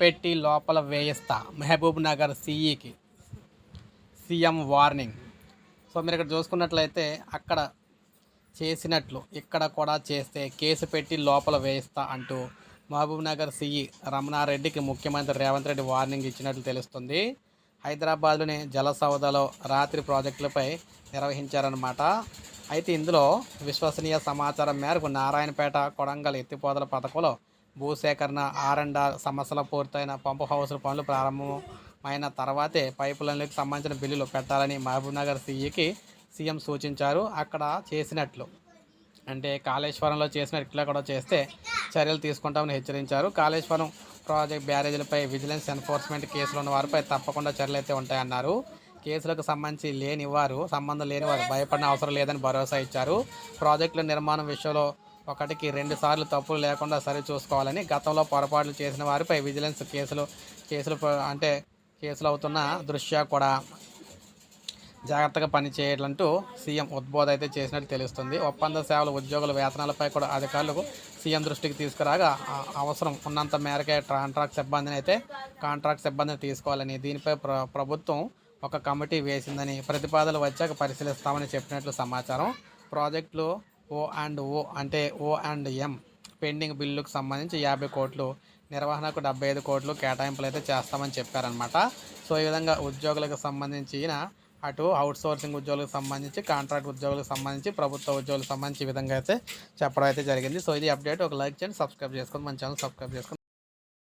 పెట్టి లోపల వేయిస్తా. Mahabub Nagar సిఈకి. CM warning. So మీరు ఇక్కడ చూసుకున్నట్లయితే అక్కడ చేసినట్లు ఇక్కడ కూడా చేస్తే కేసు పెట్టి లోపల వేయిస్తా అంటూ మహబూబ్ నగర్ సిఈ రమణారెడ్డికి ముఖ్యమంత్రి రేవంత్ రెడ్డి వార్నింగ్ ఇచ్చినట్లు తెలుస్తుంది. హైదరాబాద్లోని జలసౌదలో రాత్రి ప్రాజెక్టులపై నిర్వహించారనమాట అయితే ఇందులో విశ్వసనీయ సమాచారం మేరకు నారాయణపేట కొడంగల్ ఎత్తిపోతల పథకంలో భూసేకరణ ఆర్ అండ్ ఆర్ పూర్తయిన పంపు హౌస్ల పనులు ప్రారంభమైన తర్వాతే పైపు లైన్లకు సంబంధించిన బిల్లులు పెట్టాలని మహబూబ్నగర్ సీఈకి సీఎం సూచించారు. అక్కడ చేసినట్లు అంటే కాళేశ్వరంలో చేసిన ఇట్లా కూడా చేస్తే చర్యలు తీసుకుంటామని హెచ్చరించారు. కాళేశ్వరం ప్రాజెక్ట్ బ్యారేజీలపై విజిలెన్స్ ఎన్ఫోర్స్మెంట్ కేసులు ఉన్న వారిపై తప్పకుండా చర్యలు అయితే ఉంటాయన్నారు. కేసులకు సంబంధించి లేనివారు సంబంధం లేనివారు భయపడిన అవసరం లేదని భరోసా ఇచ్చారు. ప్రాజెక్టుల నిర్మాణం విషయంలో ఒకటికి రెండు సార్లు తప్పులు లేకుండా సరి చూసుకోవాలని గతంలో పొరపాట్లు చేసిన వారిపై విజిలెన్స్ కేసులు కేసులు అంటే కేసులు అవుతున్న దృష్ట్యా కూడా జాగ్రత్తగా పనిచేయాలంటూ సీఎం ఉద్బోధ అయితే చేసినట్టు తెలుస్తుంది. ఒప్పంద సేవల ఉద్యోగుల వేతనాలపై కూడా అధికారులకు సీఎం దృష్టికి తీసుకురాగా అవసరం ఉన్నంత మేరకే కాంట్రాక్ట్ సిబ్బందిని అయితే కాంట్రాక్ట్ సిబ్బందిని తీసుకోవాలని దీనిపై ప్ర ప్రభుత్వం ఒక కమిటీ వేసిందని ప్రతిపాదనలు వచ్చాక పరిశీలిస్తామని చెప్పినట్లు సమాచారం. ప్రాజెక్టులు ఓ అండ్ ఓ అంటే ఓ అండ్ ఎం పెండింగ్ బిల్లుకు సంబంధించి యాభై కోట్లు నిర్వహణకు డెబ్బై ఐదు కోట్లు కేటాయింపులు అయితే చేస్తామని చెప్పారనమాట సో ఈ విధంగా ఉద్యోగులకు సంబంధించిన అటు అవుట్ సోర్సింగ్ ఉద్యోగులకు సంబంధించి కాంట్రాక్ట్ ఉద్యోగులకు సంబంధించి ప్రభుత్వ ఉద్యోగులకు సంబంధించి ఈ విధంగా అయితే చెప్పడం అయితే జరిగింది. సో ఇది అప్డేట్. ఒక లైక్ చేయండి సబ్స్క్రైబ్ చేసుకోండి. మన ఛానల్ సబ్స్క్రైబ్ చేసుకోండి.